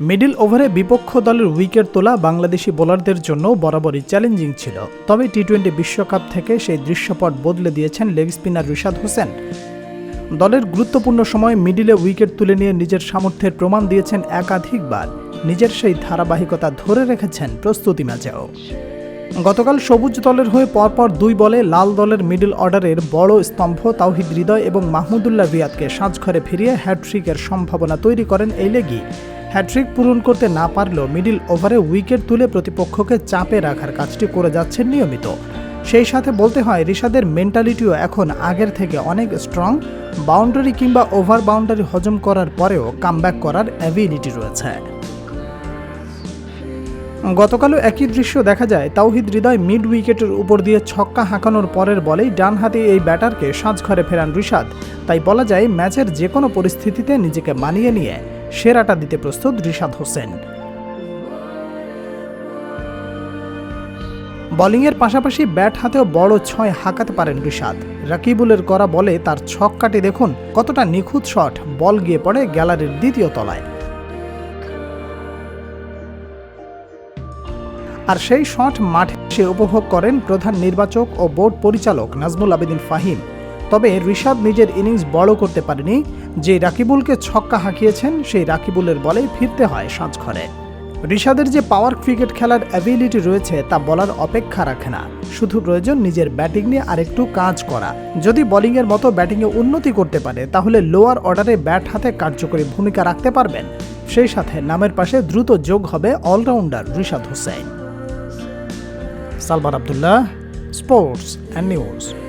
Middle ওভারে বিপক্ষ দলের উইকেট তোলা বাংলাদেশি বোলারদের জন্য বরাবরই চ্যালেঞ্জিং ছিল। তবে টি টোয়েন্টি বিশ্বকাপ থেকে সেই দৃশ্যপট বদলে দিয়েছেন লেগ স্পিনার রিশাদ হোসেন। দলের গুরুত্বপূর্ণ সময় মিডিলে উইকেট তুলে নিয়ে নিজের সামর্থ্যের প্রমাণ দিয়েছেন একাধিকবার। নিজের সেই ধারাবাহিকতা ধরে রেখেছেন প্রস্তুতি ম্যাচেও। গতকাল সবুজ দলের হয়ে পরপর দুই বলে লাল দলের মিডল অর্ডারের বড় স্তম্ভ তাওহিদ হৃদয় এবং মাহমুদুল্লাহ রিয়াদকে সাজঘরে ফিরিয়ে হ্যাট্রিকের সম্ভাবনা তৈরি করেন এই লেগি হ্যাট্রিক পূরণ করতে না পারলেও মিডিল ওভারে উইকেট তুলে প্রতিপক্ষকে চাপে রাখার কাজটি করে যাচ্ছেন নিয়মিত। সেই সাথে বলতে হয়, ঋষাদের মেন্টালিটিও এখন আগের থেকে অনেক স্ট্রং বাউন্ডারি কিংবা ওভার বাউন্ডারি হজম করার পরেও কামব্যাক করার অ্যাবিলিটি রয়েছে। গতকালও একই দৃশ্য দেখা যায়। তাওহিদ হৃদয় মিড উইকেটের উপর দিয়ে ছক্কা হাঁকানোর পরের বলেই ডান হাতে এই ব্যাটারকে সাজঘরে ফেরান ঋষাদ। তাই বলা যায়, ম্যাচের যে কোনো পরিস্থিতিতে নিজেকে মানিয়ে নিয়ে সেরাটা দিতে প্রস্তুত ঋষাদ হোসেন। বোলিংয়ের পাশাপাশি ব্যাট হাতেও বড় ছয় হাঁকাতে পারেন ঋষাদ রাকিবুলের করা বলে তার ছক্কাটি দেখুন, কতটা নিখুঁত শট, বল গিয়ে পড়ে গ্যালারির দ্বিতীয় তলায়। আর সেই শট মাঠে এসে উপভোগ করেন প্রধান নির্বাচক ও বোর্ড পরিচালক নাজমুল আবেদিন ফাহিম। তবে ঋষাদ নিজের ইনিংস বড় করতে পারেনি। যে রাকিবুলকে ছক্কা হাঁকিয়েছেন, সেই রাকিবুলের বলে ফিরতে হয় সাজঘরে ঋষাদের যে পাওয়ার ক্রিকেট খেলার অ্যাবিলিটি রয়েছে, তা বলার অপেক্ষা রাখে না। শুধু প্রয়োজন নিজের ব্যাটিং নিয়ে আরেকটু কাজ করা। যদি বোলিংয়ের মতো ব্যাটিংয়ে উন্নতি করতে পারে, তাহলে লোয়ার অর্ডারে ব্যাট হাতে কার্যকরী ভূমিকা রাখতে পারবেন। সেই সাথে নামের পাশে দ্রুত যোগ হবে allrounder Rishad Hossain. Salman Abdullah sports and news